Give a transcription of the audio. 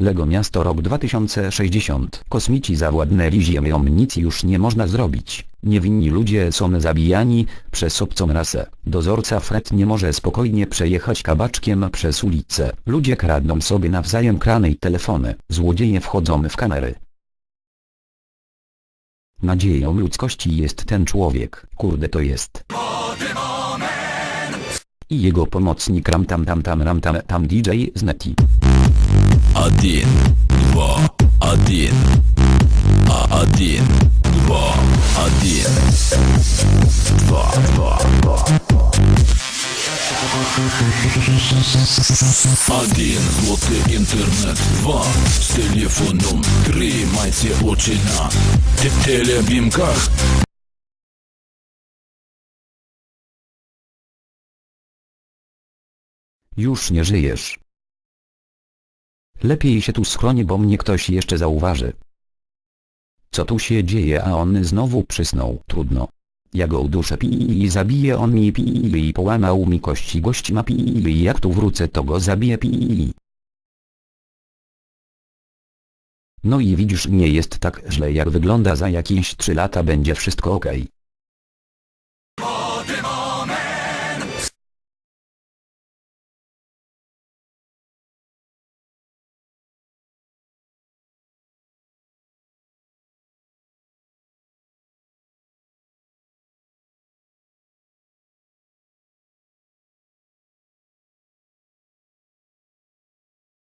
Lego Miasto rok 2060. Kosmici zawładnęli Ziemią nic już nie można zrobić. Niewinni ludzie są zabijani przez obcą rasę. Dozorca Fred nie może spokojnie przejechać kabaczkiem przez ulicę. Ludzie kradną sobie nawzajem krany i telefony. Złodzieje wchodzą w kamery. Nadzieją ludzkości jest ten człowiek. Kurde to jest. I jego pomocnik ram tam tam tam ram tam tam DJ z. Один, два, один, а один, два, один, два, два, два. Один, злотый интернет, два, с телефоном, три, майте очи на те- телебимках. Już nie żyjesz. Lepiej się tu schronię, bo mnie ktoś jeszcze zauważy. Co tu się dzieje, a on znowu przysnął. Trudno. Ja go uduszę pi i zabiję on mi pi i połamał mi kości gość ma pi i jak tu wrócę to go zabiję pi. No i widzisz nie jest tak źle jak wygląda za jakieś 3 lata będzie wszystko okej.